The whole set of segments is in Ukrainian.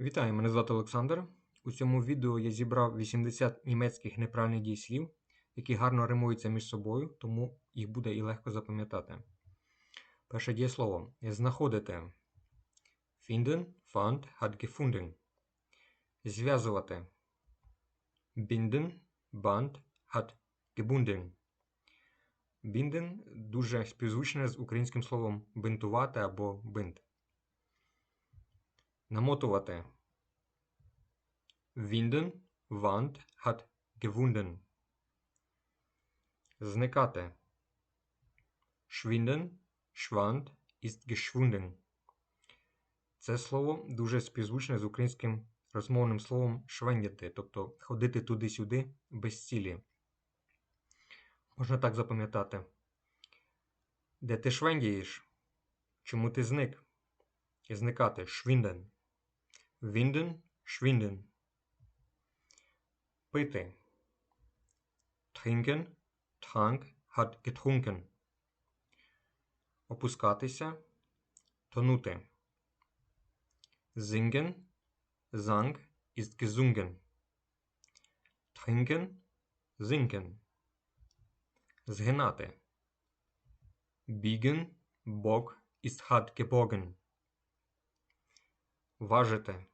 Вітаю, мене звати Олександр. У цьому відео я зібрав 80 німецьких неправильних дієслів, які гарно римуються між собою, тому їх буде і легко запам'ятати. Перше дієслово знаходити. Finden, fand, hat gefunden. Зв'язувати. Binden, band, hat gebunden. Binden дуже співзвучне з українським словом бинтувати або бинт. Намотувати. Winden, Wand, hat gewunden. Зникати. Schwinden, schwand, ist geschwunden. Це слово дуже співзвучне з українським розмовним словом швендяти, тобто ходити туди-сюди без цілі. Можна так запам'ятати. Де ти швендієш? Чому ти зник? І зникати швінден. Winden, schwinden. Пити. Trinken, trank, hat getrunken. Опускатися. Тонути. Singen, sang, ist gesungen. Trinken, sinken. Згинати. Biegen, bog, ist hat gebogen. Важити.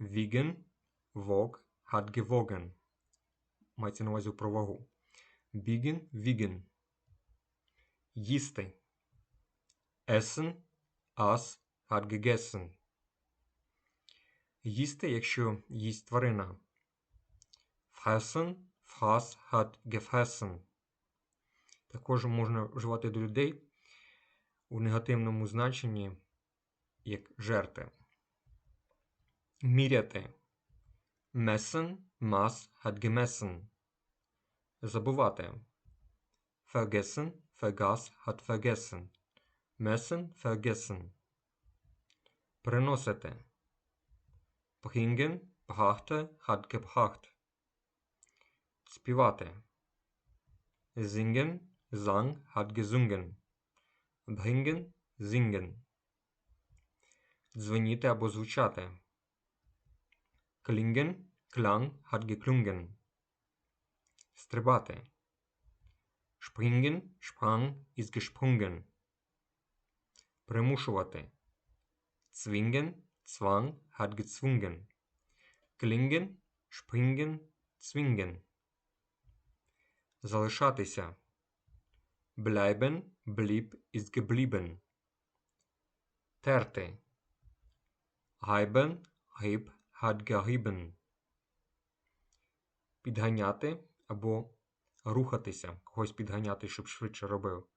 Wiegen, wog, hat gewogen. Мається на увазі про вагу. Biegen, wiegen. Їсти. Essen, aß, hat gegessen. Їсти, якщо їсть тварина. Fressen, fraß, hat gefressen. Також можна вживати до людей у негативному значенні як жерти. Міряти. Messen, maß, hat gemessen. Забувати. Vergessen, vergaß, hat vergessen. Messen, vergessen. Приносити. Bringen, brachte, hat gebracht. Співати. Singen, sang, hat gesungen. Bringen, singen. Дзвеніти або звучати. Klingen, klang, hat geklungen. Стрибати. Springen, sprang, ist gesprungen. Примушувати. Zwingen, zwang, hat gezwungen. Klingen, springen, zwingen. Залишатися. Bleiben, blieb, ist geblieben. Терти. Гайбен, гиб, hat gerieben. Підганяти або рухатися, когось підганяти, щоб швидше робив.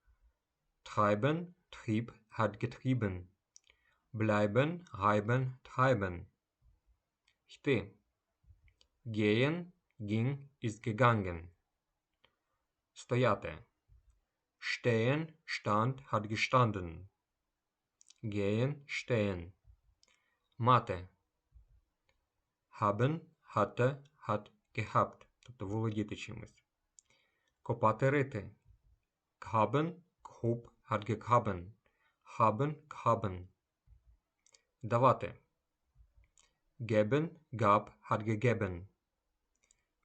Treiben, trieb, hat getrieben. Bleiben, reiben, treiben. Йти. Gehen, ging, ist gegangen. Стояти. Stehen, stand, hat gestanden. Gehen, stehen. Мати. Haben, hatte, hat gehabt. Тобто володіти чимось. Копати рити. Graben, grub, hat gegraben. Haben, graben. Давати. Geben, gab, hat gegeben.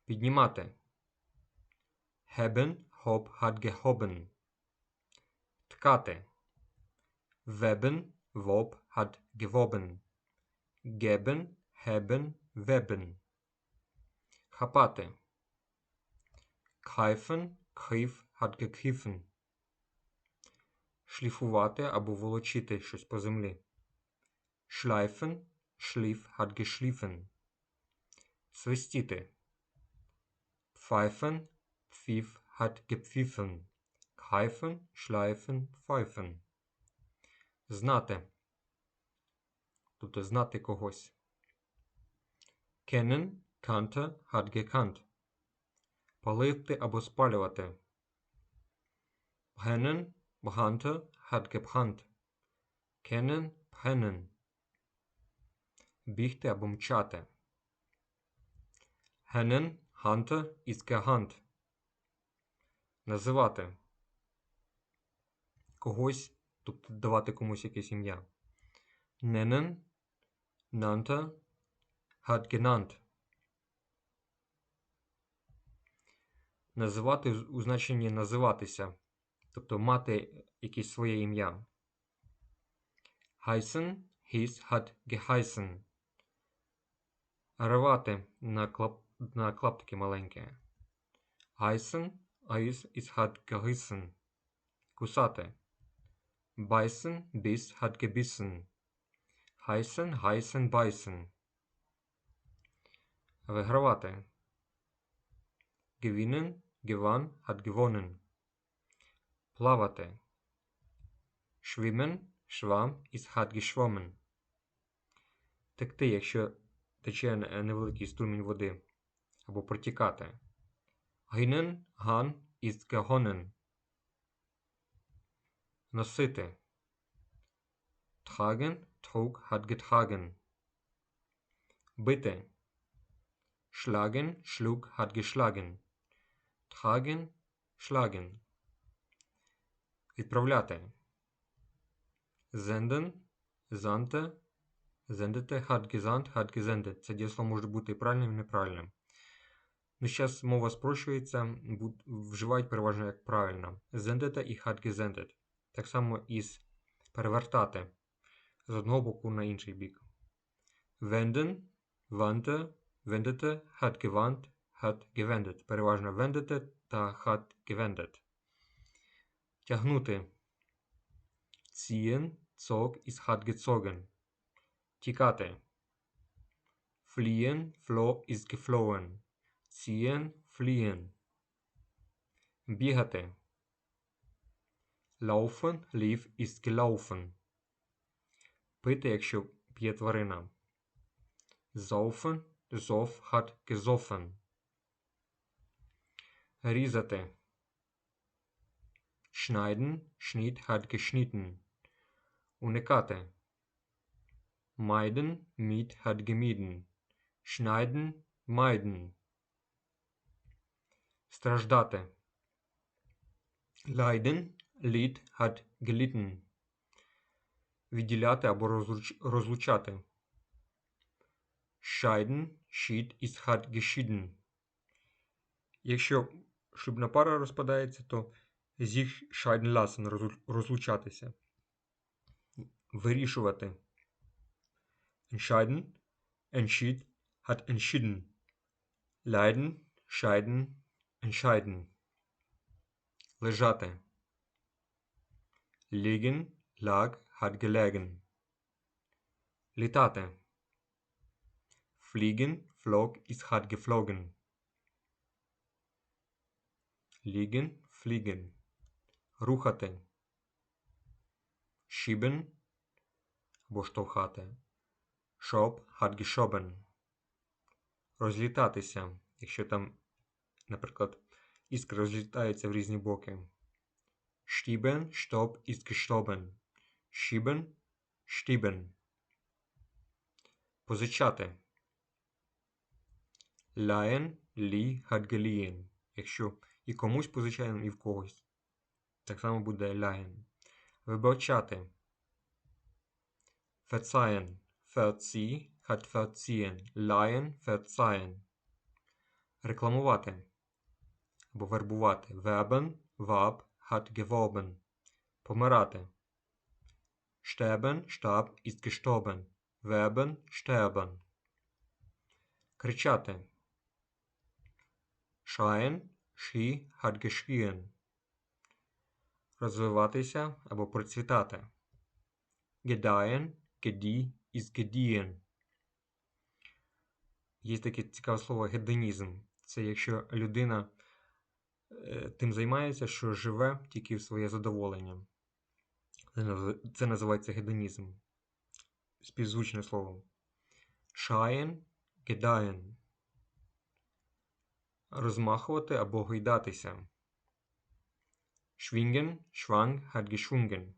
Піднімати. Heben, hob, hat gehoben. Ткати. Weben, wob, hat gewoben. Geben, heben, weben. Хапати. Greifen, griff, hat gegriffen. Шліфувати або волочити щось по землі. Schleifen, schliff, hat geschliffen. Свистіти. Pfeifen, pfiff, hat gepfiffen. Greifen, schleifen, pfeifen. Знати. Тобто знати когось. Kannte, hat gekannt. Палити або спалювати. Brannte, hat gebrannt. Kennen, brennen. Бігти або мчати. Hante, ist gehandt. Називати. Когось, тобто давати комусь якесь ім'я. Nennen, nannte, hat genannt. Називати у значенні називатися, тобто мати якесь своє ім'я. Heißen, hieß, hat geheißen. Рвати на, клап... на клаптики маленькі. Heißen, eis, is hat gerissen. Кусати. Beißen, biss, hat gebissen. Heißen, heißen, beißen. Вигравати. Gewinnen, gewann, hat gewonnen. Плавати. Schwimmen, schwamm, ist hat geschwommen. Текти, якщо тече невеликий струмінь води. Або протікати. Гинен, ган, ist gehonnen. Носити. Tragen, trug, hat getragen. Бити. Schlagen, schlug, hat geschlagen. Tragen, schlagen. Відправляти. Senden, sandte, sendete, hat gesandt, hat gesendet. Це дієслово може бути і правильним, і неправильним. Ну, зараз мова спрощується, вживають переважно як правильно. Sendete і hat gesendet. Так само із перевертати з одного боку на інший бік. Wenden, wandte, wendete, hat gewandt, hat gewendet. Переважно wendete та hat gewendet. Тягнути. Ziehen, zog, ist hat gezogen. Тікати. Fliehen, floh, ist geflohen. Ziehen, fliehen. Бігати. Laufen, lief, ist gelaufen. Пити, якщо п'є тварина. Saufen, зов, hat gesoffen. Різати. Schneiden, schnitt, hat geschnitten. Уникати. Meiden, mied, hat gemieden. Schneiden, meiden. Страждати. Leiden, litt, hat gelitten. Відділяти або розлучати. Scheiden, schied, ist hat geschieden. Якщо шлюбна пара розпадається, то sich scheiden lassen розлучатися. Вирішувати. Entscheiden, entschied, hat entschieden. Leiden, scheiden, entscheiden. Лежати. Liegen, lag, hat gelegen. Літати. Fliegen, flog, ist hat geflogen. Liegen, fliegen. Рухати. Schieben або штовхати. Schob, hat geschoben. Розлітатися, якщо там, наприклад, іскри розлітаються в різні боки. Stieben, Stob, ist Schieben, stieben. Позичати. Leihen, лі, geliehen. Якщо і комусь позичаємо, і в когось. Так само буде leihen. Вибачати. Verzeihen. Verzieh, hat verziehen. Leihen, verzeihen. Рекламувати. Або вербувати. Werben, warb, hat geworben. Помирати. Sterben, starb, ist gestorben. Werben, sterben. Кричати. Schreien, schrie, hat. Розвиватися або процвітати. Gedeihen, gedieh, ist gediehen. Є таке цікаве слово гедонізм. Це якщо людина тим займається, що живе тільки в своє задоволення. Це називається гедонізм. Співзвучне слово. Шаєн, гедаєн. Розмахувати або гойдатися. Schwang, hat geschwungen.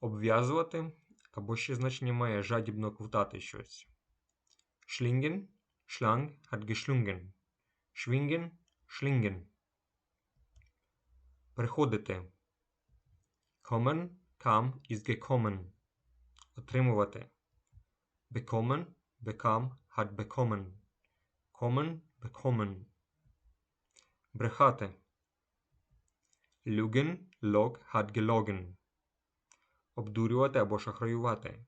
Обв'язувати або ще значення має жадібно ковтати щось. Schlang, hat geschlungen. Schwingen, Schlingen. Приходити. Kommen, kam, ist gekommen. Отримувати. bekommen, bekam, hat bekommen, kommen, bekommen. Брехати. Lügen, log, hat gelogen. Обдурювати або шахраювати.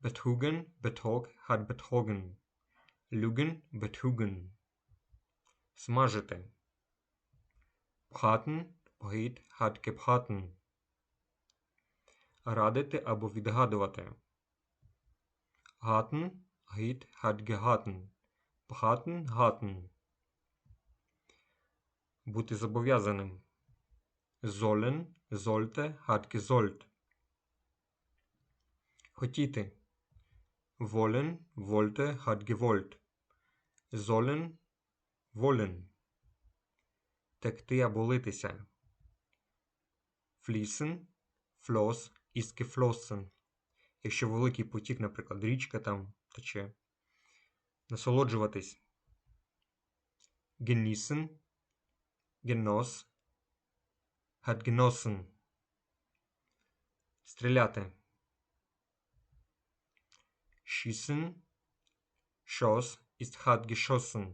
Betrügen, betrog, hat betrogen. Lügen, betrügen. Смажити. Пхатен, пгит, hat gephaten. Радити або відгадувати. Гатен, гит, hat gehaten. Пхатен, гатен. Бути зобов'язаним. Sollen, sollte, hat gesollt. Хотіти. Wollen, wollte, hat gewollt. Sollen, wollen. Текти або литися. Fließen, floss, geflossen. Якщо великий потік, наприклад, річка там тече. Насолоджуватись. Genoss, hat genossen. Стріляти. Schoss, ist hat geschossen.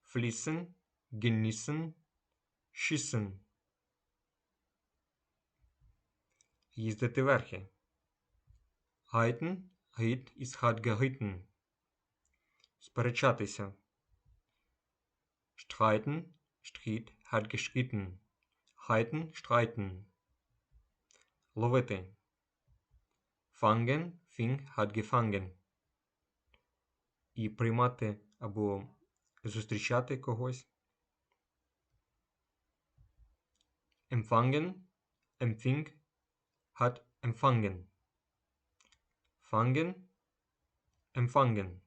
Fließen, genießen, schießen. Їздити верхи. Гайтен, гит, hat geritten. Сперечатися. Streiten, Stritt, hat gestritten. Heiten, streiten. Ловити. Fangen, fing, hat gefangen. І приймати або зустрічати когось. Empfangen, empfing, hat empfangen. Fangen, empfangen.